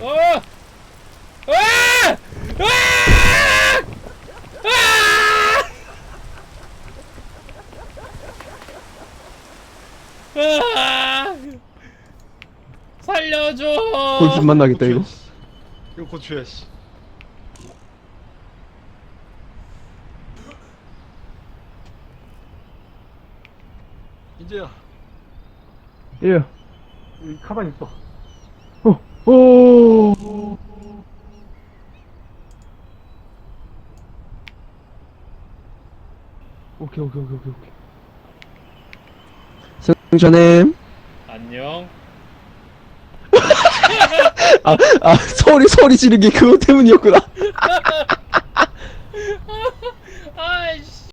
어! 아! 아! 아! 아! 살려줘. 골프 만나겠다 이거 이거 고추야 씨. 이제야 예. 여기 가방 있어. 어. 오. 오케이 오케이 오케이 오케이 오케이. 승자님. 안녕. 아, 아 소리 소리 지르기 그거 때문이었구나. 아이씨.